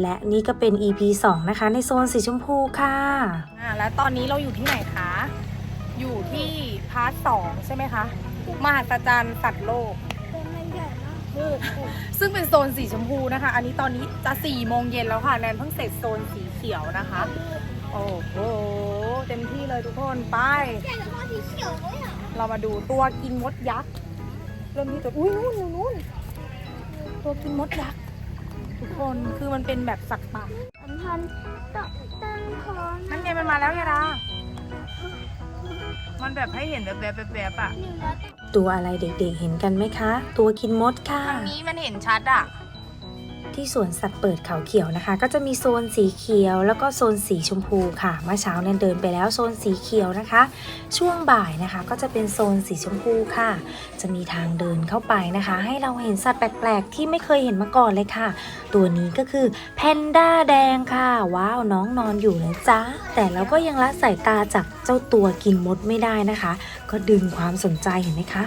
และนี่ก็เป็น EP 2 นะคะ ในโซนสีชมพูค่ะอ่าแล้วตอนนี้เราอยู่ที่ไหนคะ อยู่ที่พาร์ทสองใช่ไหมคะ มหัศจรรย์สัตว์โลก ซึ่งเป็นโซนสีชมพูนะคะ อันนี้ตอนนี้จะสี่โมงเย็นแล้วค่ะ แนนเพิ่งเสร็จโซนสีเขียวนะคะ โอ้โห เต็มที่เลยทุกคนไป เรามาดูตัวกินมดยักษ์ เริ่มที่ตัวอุ้ยนู่นอยู่นู่น ตัวกินมดยักษ์ ทุกคนคือมันเป็นแบบสัตว์ป่าสัมพันธ์ต้องตั้งท้องนั่นไงมันมาแล้วไงล่ะมันแบบให้เห็นแบบแบบแบบแบบอะหนึ่งร้อยตัวอะไรเด็กๆเห็นกันไหมคะ ตัวกินมดค่ะทางนี้มันเห็นชัดอะ ที่สวนสัตว์เปิดเขาเขียวนะคะ ก็จะมีโซนสีเขียว แล้วก็โซนสีชมพูค่ะเมื่อเช้าเนี่ยเดินไปแล้วโซนสีเขียวนะคะ ช่วงบ่ายนะคะก็จะเป็นโซนสีชมพูค่ะ จะมีทางเดินเข้าไปนะคะ ให้เราเห็นสัตว์แปลกๆ ที่ไม่เคยเห็นมาก่อนเลยค่ะ ตัวนี้ก็คือแพนด้าแดงค่ะว้าวน้องนอนอยู่เลยจ้าแต่เราก็ยังละสายตาจากเจ้าตัวกินมดไม่ได้นะคะ ก็ดึงความสนใจเห็นไหมคะ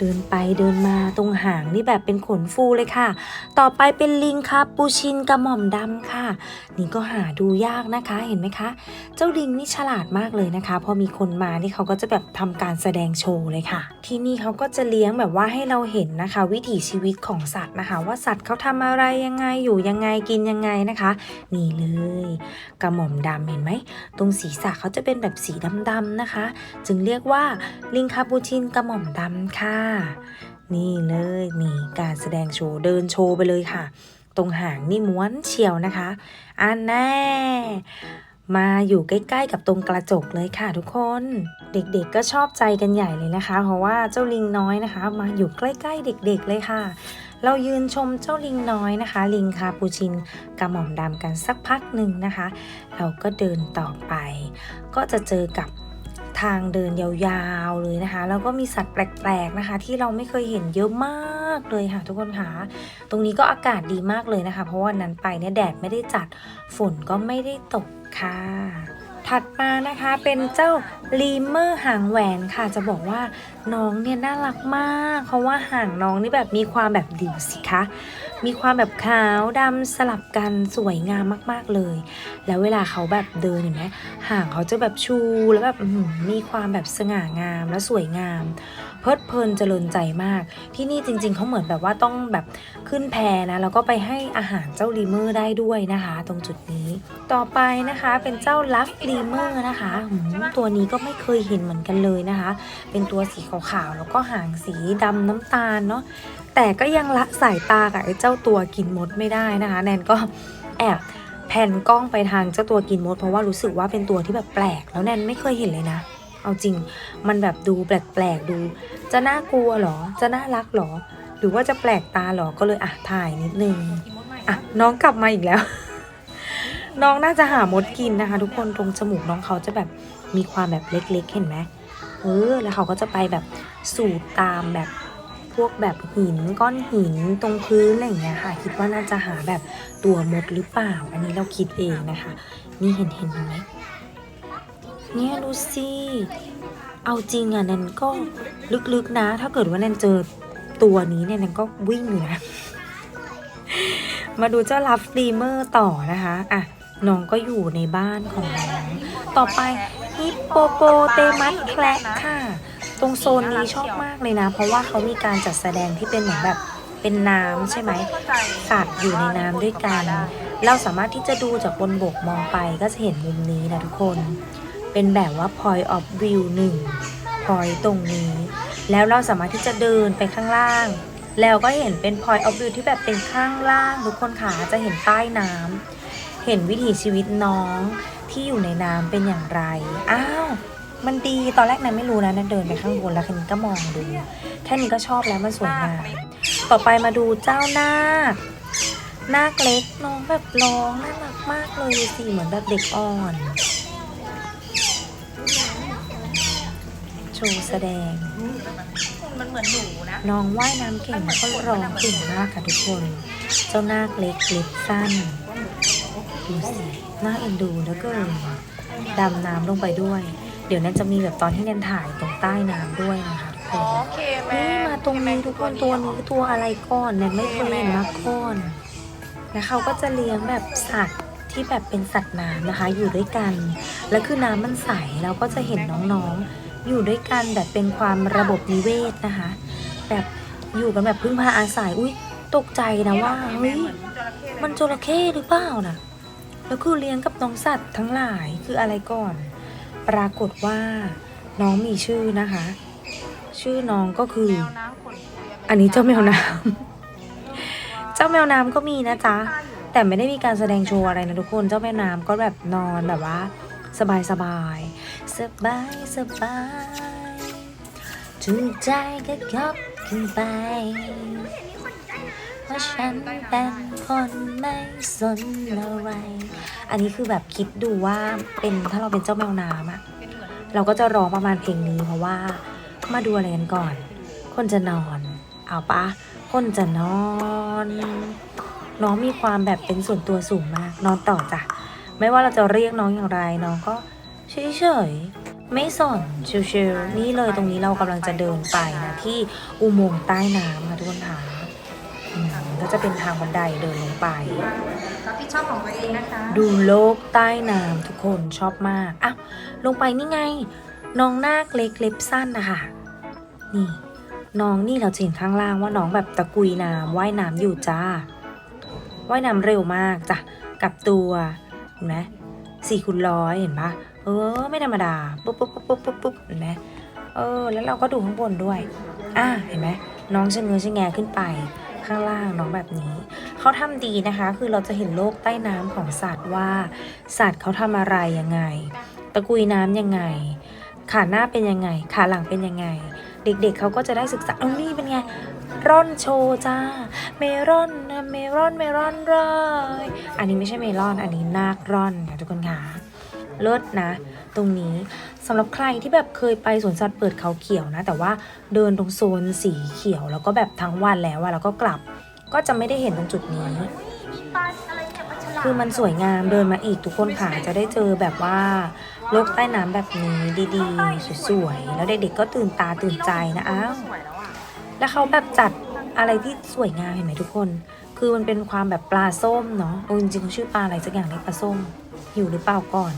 เดินไปเดินมาตรงหางนี่แบบเป็นขนฟูเลยค่ะ ต่อไปเป็นลิงครับปูชินกระหม่อมดำค่ะ นี่ก็หาดูยากนะคะเห็นไหมคะ เจ้าลิงนี่ฉลาดมากเลยนะคะ พอมีคนมานี่เขาก็จะแบบทำการแสดงโชว์เลยค่ะ ที่นี่เขาก็จะเลี้ยงแบบว่าให้เราเห็นนะคะ วิถีชีวิตของสัตว์นะคะ ว่าสัตว์เขาทำอะไรยังไงอยู่ยังไงกินยังไงนะคะ นี่เลยกระหม่อมดำเห็นไหมตรงศีรษะเขาจะเป็นแบบสีดำๆนะคะ จึงเรียกว่าลิงคาปูชินกระหม่อมดำค่ะนี่เลยนี่การแสดงโชว์เดินโชว์ไปเลยค่ะ ตรงหางนี่ม้วนเฉียวนะคะ อันแน่ มาอยู่ใกล้ๆกับตรงกระจกเลยค่ะทุกคน เด็กๆก็ชอบใจกันใหญ่เลยนะคะ เพราะว่าเจ้าลิงน้อยนะคะ มาอยู่ใกล้ๆ เด็ก ๆเลยค่ะเรายืนชมเจ้าลิงน้อยนะคะ ลิงคาปูชินกระหม่อมดำกันสักพักหนึ่งนะคะ เราก็เดินต่อไป ก็จะเจอกับ ทางเดินยาวๆเลยนะคะ แล้วก็มีสัตว์แปลกๆนะคะ ที่เราไม่เคยเห็นเยอะมากเลยค่ะทุกคนค่ะตรงนี้ก็อากาศดีมากเลยนะคะ เพราะว่านั้นไปเนี่ยแดดไม่ได้จัดฝนก็ไม่ได้ตกค่ะถัดมานะคะเป็นเจ้าลีเมอร์หางแหวนค่ะ จะบอกว่าน้องเนี่ยน่ารักมาก เพราะว่าหางน้องนี่แบบมีความแบบดิวสิคะ มีความแบบขาวดำสลับกันสวยงามมาก ๆเลย แล้วเวลาเขาแบบเดินเห็นไหมหางเขาจะแบบชูแล้วแบบมีความแบบสง่างามและสวยงาม เพลิดเพลินเจริญใจมาก ที่นี่จริง ๆเขาเหมือนแบบว่าต้องแบบขึ้นแพนะแล้วก็ไปให้อาหารเจ้าลีเมอร์ได้ด้วยนะคะ ตรงจุดนี้ต่อไปนะคะเป็นเจ้าลัฟลีเมอร์นะคะหืมตัวนี้ก็ไม่เคยเห็นเหมือนกันเลยนะคะ เป็นตัวสีขาวๆแล้วก็หางสีดำน้ำตาลเนาะ แต่ก็ยังละสายตากับไอ้เจ้าตัวกินมดไม่ได้นะคะ แนนก็แอบแผ่นกล้องไปทางเจ้าตัวกินมด เพราะว่ารู้สึกว่าเป็นตัวที่แบบแปลก แล้วแนนไม่เคยเห็นเลยนะ เอาจริงมันแบบดูแปลกๆดู จะน่ากลัวเหรอ จะน่ารักเหรอ หรือว่าจะแปลกตาเหรอก็เลยอะถ่ายนิดนึงอะน้องกลับมาอีกแล้ว น้องน่าจะหามดกินนะคะ ทุกคนตรงจมูกน้องเขาจะแบบมีความแบบเล็กๆ เห็นไหมเออแล้วเขาก็จะไปแบบสูดตามแบบ วกแบบหินก้อนหินตรงพื้นอะไรอย่างเงี้ยค่ะ คิดว่าน่าจะหาแบบตัวมดหรือเปล่า อันนี้เราคิดเองนะคะ นี่เห็นเห็นไหมเนี่ยดูสิเอาจริงอะแนนก็ลึกๆนะ ถ้าเกิดว่าแนนเจอตัวนี้เนี่ยแนนก็วิ่งอยู่นะ มาดูเจ้าลัฟดีเมอร์ต่อนะคะอะน้องก็อยู่ในบ้านของน้อง ต่อไปฮิปโปโปเตมัสแคระค่ะ ตรงโซนนี้ชอบมากเลยนะ เพราะว่าเขามีการจัดแสดงที่เป็นเหมือนแบบเป็นน้ำใช่ไหมสัตว์อยู่ในน้ำด้วยกัน เราสามารถที่จะดูจากบนบกมองไปก็จะเห็นมุมนี้นะทุกคน เป็นแบบว่า point of view หนึ่ง point ตรงนี้ แล้วเราสามารถที่จะเดินไปข้างล่าง แล้วก็เห็นเป็น point of view ที่แบบเป็นข้างล่าง ทุกคนค่ะจะเห็นใต้น้ำเห็นวิถีชีวิตน้องที่อยู่ในน้ำเป็นอย่างไร อ้าว มันดีตอนแรกนั้นไม่รู้นะนันเดินไปข้างบนแล้วแค่นี้ก็มองดูแค่นี้ก็ชอบแล้วมันสวยงามต่อไปมาดูเจ้านาคนาคเล็กน้องแบบร้องน่ารักมากเลยดูสิเหมือนแบบเด็กอ่อนโชว์แสดงมันเหมือนหนูนะน้องว่ายน้ำเก่งแล้วก็ร้องเก่งมากค่ะทุกคน เจ้านาคเล็กเล็บสั้นดูสิน่าเอ็นดูแล้วก็ดำน้ำลงไปด้วย เดี๋ยวนั้นจะมีแบบตอนที่แนนถ่ายตรงใต้น้ำด้วยนะคะทุกคอ๋อนเคแม่นี่มาตรงนี้ทุกคนตัวนี้ตัวอะไรก้อนแนนไม่เคยเห็นมาก่อนไหนแล้วเขาก็จะเลี้ยงแบบสัตว์ที่แบบเป็นสัตว์น้ำนะคะ อยู่ด้วยกัน แล้วคือน้ำมันใสเราก็จะเห็นน้องๆ อยู่ด้วยกันแบบเป็นความระบบนิเวศนะคะ แบบอยู่กันแบบพึ่งพาอาศัยอุ้ยตกใจนะว่าเฮ้ย มันจระเข้หรือเปล่านะแล้วคือเลี้ยงกับน้องสัตว์ทั้งหลายคืออะไรก่อน ปรากฏว่าน้องมีชื่อนะคะ ชื่อน้องก็คือ อันนี้เจ้าแมวน้ำ เจ้าแมวน้ำก็มีนะจ๊ะ แต่ไม่ได้มีการแสดงโชว์อะไรนะทุกคน เจ้าแม่น้ำก็แบบนอนแบบว่า สบายสบายสบายสบายถูกใจก็ยกขึ้นไป เพราะฉันเป็นคนไม่สนอะไร อันนี้คือแบบคิดดูว่าเป็นถ้าเราเป็นเจ้าแมวน้ำอะเป็นเหมือนเราก็จะร้องประมาณเพลงนี้เพราะว่ามาดูอะไรกันก่อน คนจะนอน เอาปะคนจะนอน น้องมีความแบบเป็นส่วนตัวสูงมาก นอนต่อจ้ะ ไม่ว่าเราจะเรียกน้องอย่างไรน้องก็เฉยๆไม่สนชิวๆนี่เลยตรงนี้เรากำลังจะเดินไปนะที่อุโมงค์ใต้น้ำค่ะทุกคนค่ะอืม ก็จะเป็นทางบันไดเดินลงไปรับผิดชอบของตัวเองนะคะ ดูโลกใต้น้ำทุกคนชอบมากอะลงไปนี่ไง น้องนาคเล็กเล็บสั้นนะคะนี่ น้องนี่เราจะเห็นข้างล่างว่าน้องแบบตะกุยน้ำว่ายน้ำอยู่จ้าว่ายน้ำเร็วมากจ้ะกับตัวเห็นไหมสี่คูณร้อยเห็นปะเออ ไม่ธรรมดาปุ๊บปุ๊บปุ๊บปุ๊บปุ๊บปุ๊บเห็นไหมเออ แล้วเราก็ดูข้างบนด้วย อะเห็นไหมน้องชะเง้อชะแงขึ้นไป ข้างล่างน้องแบบนี้ เขาทำดีนะคะ คือเราจะเห็นโลกใต้น้ำของสัตว์ว่า สัตว์เขาทำอะไรยังไง ตะกุยน้ำยังไง ขาหน้าเป็นยังไง ขาหลังเป็นยังไง เด็กๆเขาก็จะได้ศึกษาเอานี่เป็นไงร่อนโชว์จ้า เมรอนนะเมรอนเมรอนเลยอันนี้ไม่ใช่เมลอน อันนี้นาคร่อนค่ะทุกคนค่ะเลิศนะ ตรงนี้ สำหรับใครที่แบบเคยไปสวนสัตว์เปิดเขาเขียวนะ แต่ว่าเดินตรงโซนสีเขียวแล้วก็แบบทั้งวันแล้วอะแล้วก็กลับ ก็จะไม่ได้เห็นตรงจุดนี้ คือมันสวยงามเดินมาอีกทุกคนค่ะจะได้เจอแบบว่าโลกใต้น้ำแบบนี้ดีๆ สวยๆ แล้วเด็กๆก็ตื่นตาตื่นใจนะอ้าวแล้วเขาแบบจัดอะไรที่สวยงามเห็นไหมทุกคน คือมันเป็นความแบบปลาส้มเนาะเออจริงๆเขาชื่อปลาอะไรสักอย่างเรียกปลาส้มหิวหรือเปล่าก่อน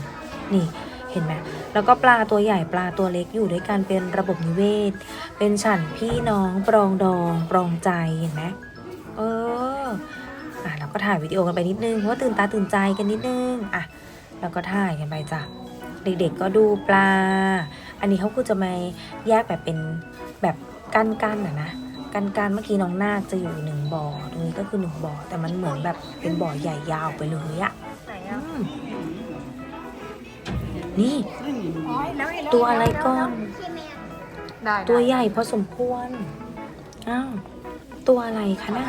นี่ เห็นไหมแล้วก็ปลาตัวใหญ่ปลาตัวเล็กอยู่ด้วยกันเป็นระบบนิเวศ เป็นฉันพี่น้องปรองดองปรองใจเห็นไหมเอออะเราก็ถ่ายวิดีโอกันไปนิดนึงเพราะว่าตื่นตาตื่นใจกันนิดนึงอะเราก็ถ่ายกันไปจ้ะเด็กๆก็ดูปลา อันนี้เขาคือจะมาแยกแบบเป็นแบบกั้นๆน่ะนะกั้นๆเมื่อกี้น้องนาคจะอยู่หนึ่งบ่อตรงนี้ก็คือหนึ่งบ่อแต่มันเหมือนแบบเป็นบ่อใหญ่ยาวไปเลยอะไห นอือะมนี่อ๋อแล้วเห็นแล้วตัวอะไรก่อน ได้ตัวใหญ่พอสมควร อ้าว ตัวอะไรคะน่ะ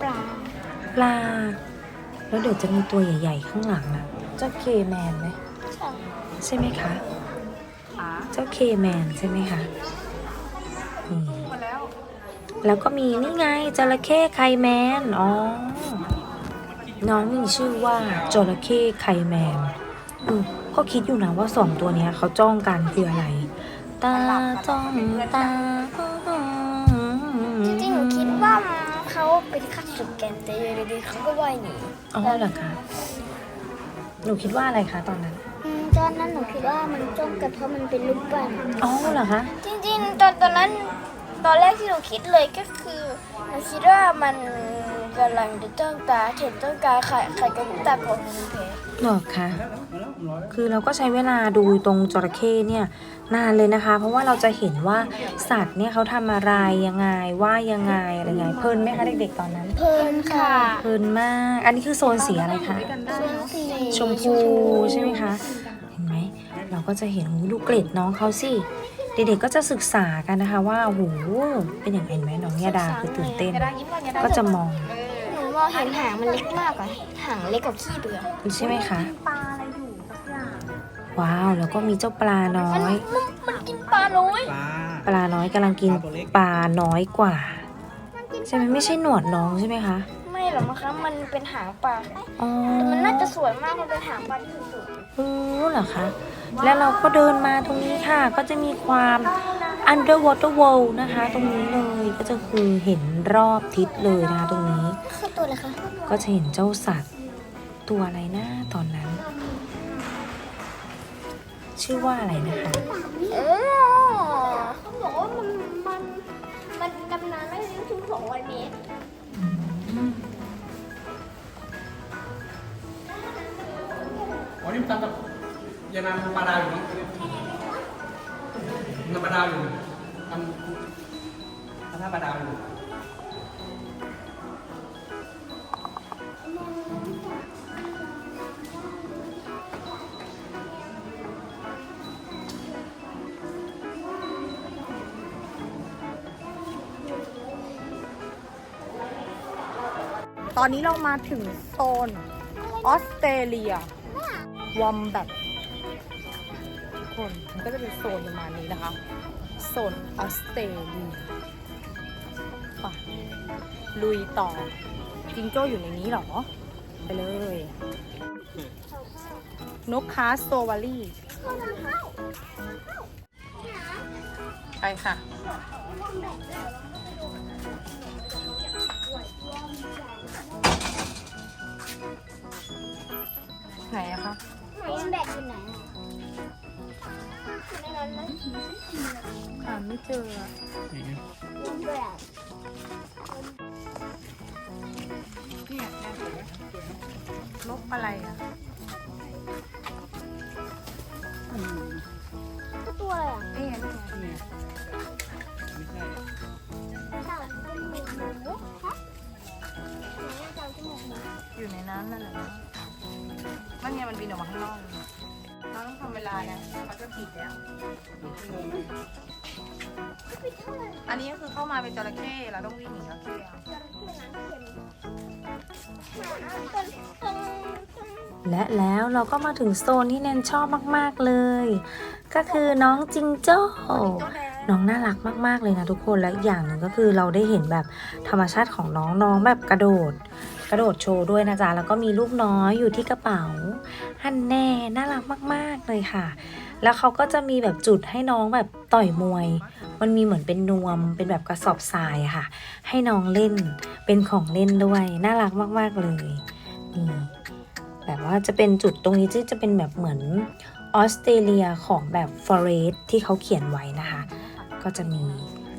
ปลา ปลา แล้วเดี๋ยวจะมีตัวใหญ่ ๆ ข้างหลังนะเจ้าเคแมนไหมใช่ใช่ไหมคะขาเจ้าเคแมนใช่ไหมคะนี่มาแล้วแล้วก็มีนี่ไงจระเข้ไคแมน อ๋อ น้องมีชื่อว่าจระเข้ไคแมน เออก็คิดอยู่นะว่าสองตัวเนี้ยเขาจ้องกันคืออะไร ตาจ้องตาจริงๆหนูคิดว่าเขาเป็นข้าศึกกันแต่อยู่ดีๆเขาก็ว่ายหนีอ๋อเหรอคะหนูคิดว่าอะไรคะตอนนั้นอืมตอนนั้นหนูคิดว่ามันจ้องกันเพราะมันเป็นรูปปั้นอ๋อเหรอคะจริงๆตอนตอนนั้นตอนแรกที่หนูคิดเลยก็คือหนูคิดว่ามันกำลังจะจ้องตาเห็นจ้องตาไข่ไข่กับตาของมันเพหรอคะ คือเราก็ใช้เวลาดูตรงจระเข้เนี่ยนานเลยนะคะ เพราะว่าเราจะเห็นว่าสัตว์เนี่ยเขาทำอะไรยังไงว่ายังไงอะไรไงเพลินไหมคะเด็กๆตอนนั้น เพลินค่ะ เพลินมาก อันนี้คือโซนสีอะไรคะด้วยกันได้ส่วนสีชมพูใช่ไหมคะ เห็นไหมเราก็จะเห็นหูดูเกรดน้องเขาสิเด็กๆก็จะศึกษากันนะคะว่าโอ้โหเป็นอย่างไรไหมน้องยาดาคือตื่นเต้นอย่าได้ยิ้มก่อนอย่าได้ก็จะมองเออหนูมองเห็นหางมันเล็กมากอะหางเล็กกว่าขี้เบื่อใช่ไหมคะปลาอะไรอยู่สักอย่าง ว้าวแล้วก็มีเจ้าปลาน้อมันยมันมันกินปลาน้อยปลา ปลาน้อยกำลังกินปลาน้อยกว่า ใช่ไหมไม่ใช่หนวดน้องใช่ไหมคะไม่หรอกมั้งคะมันเป็นหางปลาอ๋อแต่มันน่าจะสวยมากมันเป็นหางปลาที่สวยเออเหรอคะแล้วเราก็เดินมาตรงนี้ค่ะ ก็จะมีความ underwater world นะคะ ตรงนี้เลยก็จะคือเห็นรอบทิศเลยนะคะตรงนี้ตัวอะไรคะก็จะเห็นเจ้าสัตว์ตัวอะไรนะตอนนั้น ชื่อว่าอะไรนะคะเออเขาบอกว่ามันมันมันดำน้ำได้ถึงสองร้อยเมตรอ๋อนี่มันทำกับยานางปลาดาวอยู่นี่มันปลาดาวอยู่ทำทำท่าปลาดาวอยู่ ตอนนี้เรามาถึงโซนออสเตรเลียวอมแบททุกคนมันก็จะเป็นโซนประมาณนี้นะคะ โซนออสเตรเลียไปลุยต่อ จิงโจ้อยู่ในนี้หรอ ไปเลย นกคาสโตวาลี่ ไปค่ะ ไหนอะคะไหนแบกอยู่ไหนในนั้นไหมหาไม่เจออะแบกนกอะไรอะ ไงมันบินออกมาข้างนอกเลยเราต้องทำเวลานะเขาจะปิดแล้ว อันนี้ก็คือเข้ามาเป็นจระเข้เราต้องวิ่งหนีจระเข้อะจระเข้น้ำเค็มต้นต้นต้นและแล้วเราก็มาถึงโซนที่แนนชอบมาก ๆ เลย ก็คือน้องจิงโจ้น้องน่ารักมาก ๆ เลยนะทุกคนและอีกอย่างหนึ่งก็คือเราได้เห็นแบบธรรมชาติของน้องน้องแบบกระโดด กระโดดโชว์ด้วยนะจ๊ะ แล้วก็มีลูกน้อยอยู่ที่กระเป๋า ฮันแน่น่ารักมาก ๆ เลยค่ะ แล้วเขาก็จะมีแบบจุดให้น้องแบบต่อยมวย มันมีเหมือนเป็นนวม เป็นแบบกระสอบทรายค่ะ ให้น้องเล่น เป็นของเล่นด้วย น่ารักมาก ๆ เลย นี่แบบว่าจะเป็นจุดตรงนี้ที่จะเป็นแบบเหมือนออสเตรเลียของแบบ forest ที่เขาเขียนไว้นะคะ ก็จะมี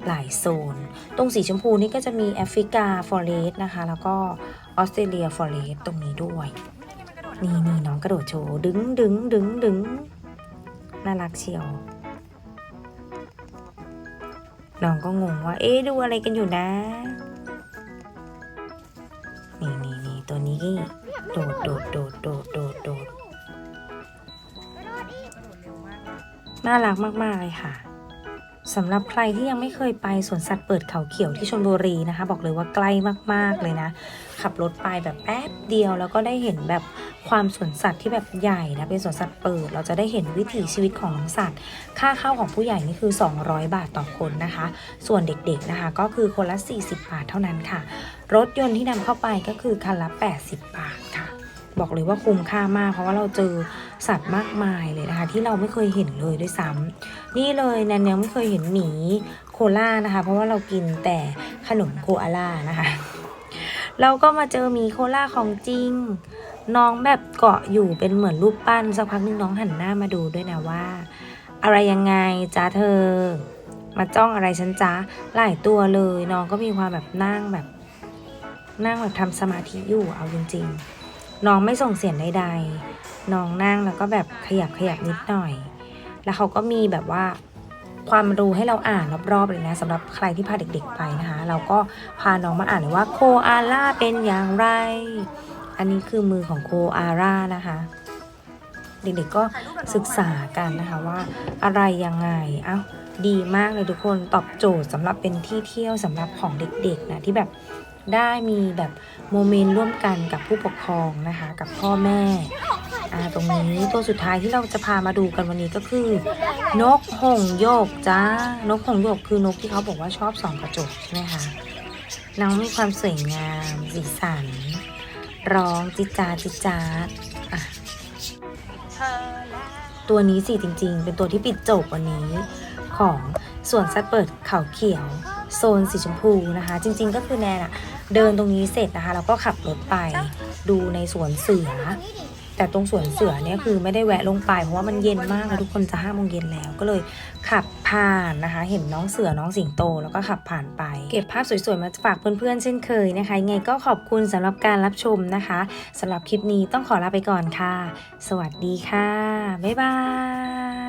หลายโซน ตรงสีชมพูนี่ก็จะมีแอฟริกาฟอเรสต์นะคะ แล้วก็ ออสเตรเลียฟอเรสตรงนี้ด้วย นี่นี่น้องกระโดดโชว์ ดึงดึงดึงดึงน่ารักเชียว น้องก็งงว่า เอ๊ะดูอะไรกันอยู่นะ นี่นี่นี่ตัวนี้โดดโดดโดดโดดโดดโดดน่ารักมาก ๆ เลยค่ะ สำหรับใครที่ยังไม่เคยไปสวนสัตว์เปิดเขาเขียวที่ชลบุรีนะคะ บอกเลยว่าใกล้มากๆเลยนะ ขับรถไปแบบแป๊บเดียวแล้วก็ได้เห็นแบบความสวนสัตว์ที่แบบใหญ่นะเป็นสวนสัตว์เปิด เราจะได้เห็นวิถีชีวิตของน้องสัตว์ ค่าเข้าของผู้ใหญ่นี่คือ 200 บาทต่อคนนะคะ ส่วนเด็กๆนะคะ ก็คือคนละ 40 บาทเท่านั้นค่ะ รถยนต์ที่นำเข้าไปก็คือคันละ 80 บาทค่ะ บอกเลยว่าคุ้มค่ามากเพราะว่าเราเจอ สัตว์มากมายเลยนะคะ ที่เราไม่เคยเห็นเลยด้วยซ้ำนี่เลยแนนยังไม่เคยเห็นหมีโคล่านะคะ เพราะว่าเรากินแต่ขนมโคอาล่านะคะเราก็มาเจอหมีโคล่าของจริง น้องแบบเกาะอยู่เป็นเหมือนรูปปั้นสักพักนึงน้องหันหน้ามาดูด้วยนะว่า อะไรยังไงจ้าเธอ มาจ้องอะไรฉันจ้าหลายตัวเลย น้องก็มีความแบบนั่งแบบ นั่งแบบทำสมาธิอยู่เอาจริง ๆ น้องไม่ส่งเสียงใดๆ น้องนั่งแล้วก็แบบขยับขยับนิดหน่อย แล้วเขาก็มีแบบว่าความรู้ให้เราอ่านรอบๆเลยนะสำหรับใครที่พาเด็ก ๆ ไปนะคะ เราก็พาน้องมาอ่านเลยว่าโคอาล่าเป็นอย่างไร อันนี้คือมือของโคอาล่านะคะ เด็กๆก็ศึกษากันนะคะว่าอะไรยังไงเอ้าดีมากเลยทุกคนตอบโจทย์สำหรับเป็นที่เที่ยวสำหรับของเด็กๆนะที่แบบได้มีแบบโมเมนต์ร่วมกันกับผู้ปกครองนะคะ กับพ่อแม่ อ่าตรงนี้ตัวสุดท้ายที่เราจะพามาดูกันวันนี้ก็คือ นกหงโยกจ้านกหงโยกคือนกที่เขาบอกว่าชอบส่องกระจกใช่ไหมคะน้องมีความสวยงาม สีสัน ร้องจิจาจิจาอะตัวนี้สิจริง ๆ เป็นตัวที่ปิดจบวันนี้ ของสวนสัตว์เปิดเขาเขียว โซนสีชมพูนะคะ จริง ๆ ก็คือแนนอะเดินตรงนี้เสร็จนะคะแล้วก็ขับรถไปดูในสวนเสือ แต่ตรงสวนเสือเนี่ยคือไม่ได้แวะลงไป เพราะว่ามันเย็นมากแล้วทุกคนจะห้าโมงเย็นแล้ว ก็เลยขับผ่านนะคะ เห็นน้องเสือน้องสิงโต แล้วก็ขับผ่านไป เก็บภาพสวยๆมาฝากเพื่อนๆเช่นเคยนะคะยังไงก็ขอบคุณสำหรับการรับชมนะคะสำหรับคลิปนี้ต้องขอลาไปก่อนค่ะ สวัสดีค่ะบ๊ายบาย